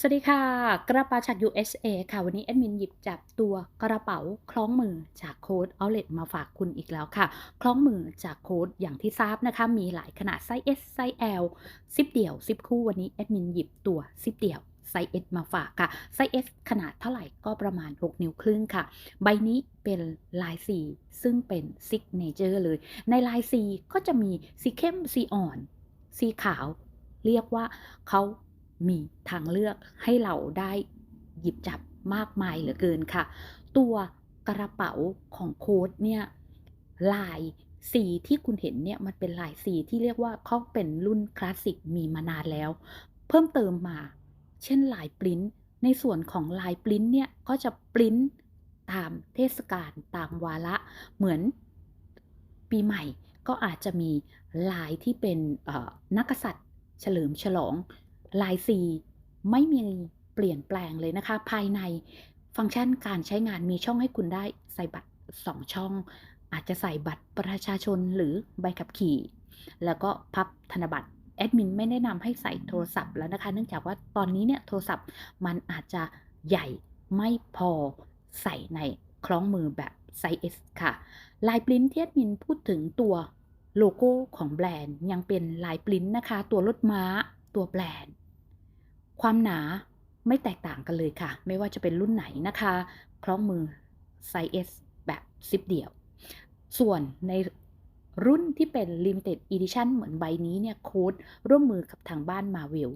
สวัสดีค่ะ กระเป๋าจาก USA ค่ะ วันนี้แอดมินหยิบจับตัวกระเป๋าคล้องมือจากโค้ด Outlet มาฝากคุณอีกแล้วค่ะ คล้องมือจากโค้ดอย่างที่ทราบนะคะ มีหลายขนาดไซส์ S ไซส์ L ซิปเดี่ยวซิปคู่วันนี้แอดมินหยิบตัวซิปเดี่ยวไซส์ S มาฝากค่ะ ไซส์ S ขนาดเท่าไหร่ก็ประมาณ 6 นิ้วครึ่งค่ะ ใบนี้เป็นลายสีซึ่งเป็นซิกเนเจอร์เลย ในลายสีก็จะมีสีเข้มสีอ่อน สีขาว เรียกว่าเขา มีทางเลือกให้เราได้หยิบจับมากมายเหลือเกินค่ะ ตัวกระเป๋าของโค้ดเนี่ยลายสีที่คุณเห็นเนี่ยมันเป็นลายสีที่เรียกว่าเขาเป็นรุ่นคลาสสิกมีมานานแล้ว เพิ่มเติมมา เช่นลายปริ้น ในส่วนของลายปริ้นเนี่ยก็จะปริ้นตามเทศกาลตามวาระเหมือนปีใหม่ก็อาจจะมีลายที่เป็นนักกษัตริย์เฉลิมฉลอง ลายสีไม่มีเปลี่ยนแปลงเลยนะคะ ภายในฟังก์ชันการใช้งานมีช่องให้คุณได้ใส่บัตร 2 ช่อง อาจจะใส่บัตรประชาชนหรือใบขับขี่ แล้วก็พับธนบัตรแอดมินไม่แนะนำให้ใส่โทรศัพท์แล้วนะคะ เนื่องจากว่าตอนนี้เนี่ยโทรศัพท์มันอาจจะใหญ่ไม่พอใส่ในคล้องมือแบบไซส์ S ค่ะ ลายปริ้นที่แอดมินพูดถึงตัวโลโก้ของแบรนด์ยังเป็นลายปริ้นนะคะ ตัวรถม้าตัวแบรนด์ ความหนาไม่แตกต่างกันเลยค่ะ ไม่ว่าจะเป็นรุ่นไหนนะคะ คล้องมือไซส์ S แบบซิปเดี่ยว ส่วนในรุ่นที่เป็น Limited Edition เหมือนใบนี้เนี่ยโค้ดร่วมมือกับทางบ้านมาเวล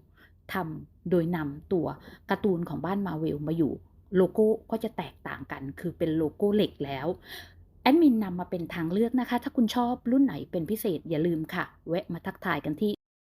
ทำโดยนำตัวการ์ตูนของบ้านมาเวลมาอยู่ โลโก้ก็จะแตกต่างกัน คือเป็นโลโก้เหล็กแล้วแอดมินนำมาเป็นทางเลือกนะคะ ถ้าคุณชอบรุ่นไหนเป็นพิเศษอย่าลืมค่ะ แวะมาทักทายกันที่